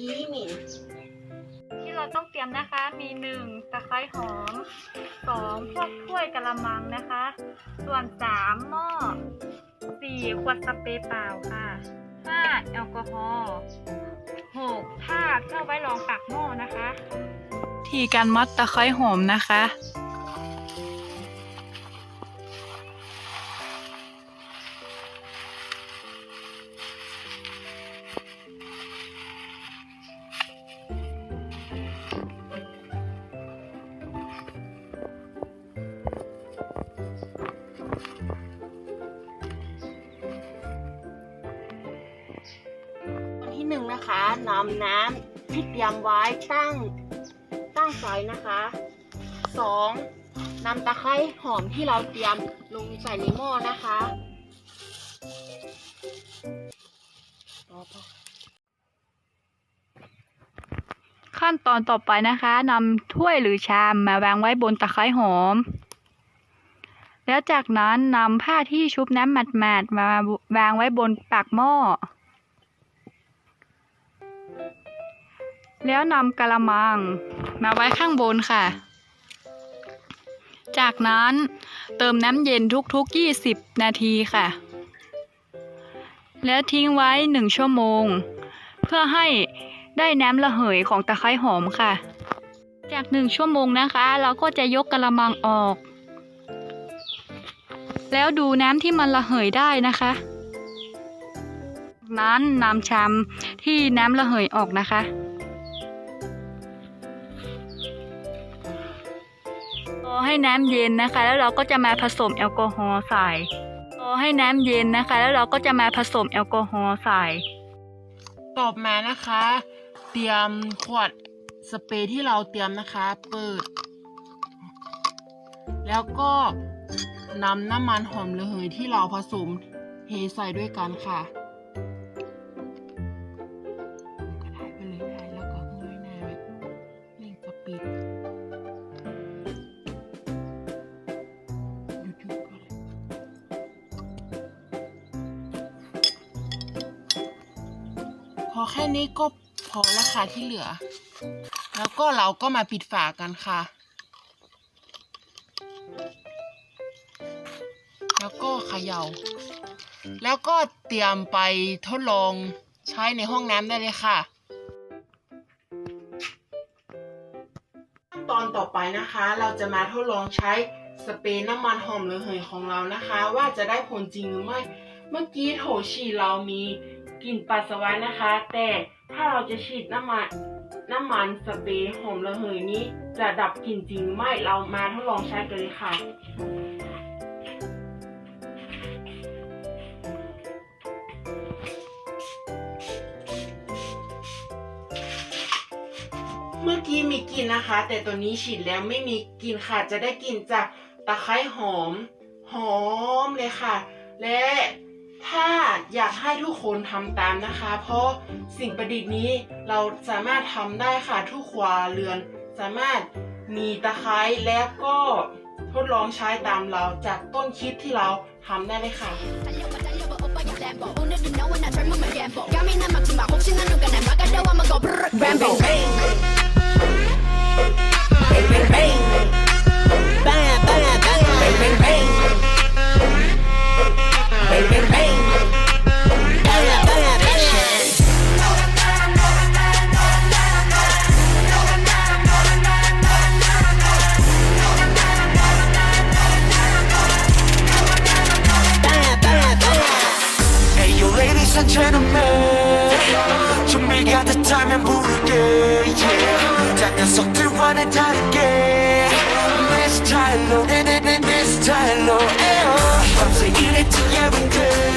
ยี่หมิ่นที่เราต้องเตรียมนะคะ มีหนึ่งตะไคร้หอมสองพวกถ้วยกระมังนะคะ ส่วนสามหม้อ สี่ขวดสเปรย์เปล่าค่ะห้าแอลกอฮอล์หกผ้าเพื่อไว้รองปากหม้อนะคะ ทีการมัดตะไคร้หอมนะคะ ที่หนึ่งนะคะนำน้ำที่เตรียมไว้ตั้งตั้งไฟนะคะสองนำตะไคร้หอมที่เราเตรียมลงใส่ในหม้อนะคะขั้นตอนต่อไปนะคะนำถ้วยหรือชามมาวางไว้บนตะไคร้หอม แล้วจากนั้นนำผ้าที่ชุบน้ำหมาดๆมาวางไว้บนปากหม้อ แล้วนำกระมังมาไว้ข้างบนค่ะ จากนั้นเติมน้ำเย็นทุกๆ 20 นาทีค่ะ แล้วทิ้งไว้ 1 ชั่วโมง เพื่อให้ได้น้ำระเหยของตะไคร้หอมค่ะ จากหนึ่งชั่วโมงนะคะ เราก็จะยกกระมังออก แล้วดูน้ำที่มันระเหยได้นะคะจากนั้นนำชามที่น้ำระเหยออกนะคะ ให้น้ำเย็นนะคะ แล้วเราก็จะมาผสมแอลกอฮอล์ใส่รอให้น้ำเย็นนะคะ แล้วเราก็จะมาผสมแอลกอฮอล์ใส่ต่อมานะคะ เตรียมขวดสเปรย์ที่เราเตรียมนะคะ เปิด แล้วก็นำน้ำมันหอมระเหยที่เราผสมเทใส่ด้วยกันค่ะ อแค่นี้ก็พอแล้วค่ะที่เหลือ แล้วก็เราก็มาปิดฝากันค่ะ แล้วก็เขย่า แล้วก็เตรียมไปทดลองใช้ในห้องน้ำได้เลยค่ะขั้นตอนต่อไปนะคะ เราจะมาทดลองใช้สเปรย์น้ำมันหอมระเหยของเรานะคะ ว่าจะได้ผลจริงหรือไม่ เมื่อกี้โถฉี่เรามี กลิ่นปัสสาวะนะคะ แต่ถ้าเราจะฉีดน้ำมันน้ำมันสเปรย์หอมระเหยนี้จะดับกลิ่นจริงหรือไม่เรามาทดลองใช้กันเลยค่ะเมื่อกี้มีกลิ่นนะคะ แต่ตัวนี้ฉีดแล้วไม่มีกลิ่นค่ะ จะได้กลิ่นจากตะไคร้หอม หอมเลยค่ะ และ ถ้าอยากให้ทุกคนทำตามนะคะ เพราะสิ่งประดิษฐ์นี้เราสามารถทำได้ค่ะทุกครัวเรือน สามารถมีตะไคร้แล้วก็ทดลองใช้ตามเราจากต้นคิดที่เราทำได้เลยค่ะ달 gentlemen 준비가 됐다면 부를게 yeah. 다 녀석들과는 다르게 내 스타일로 내내내 내 스타일로 밤새 일했지 여러분들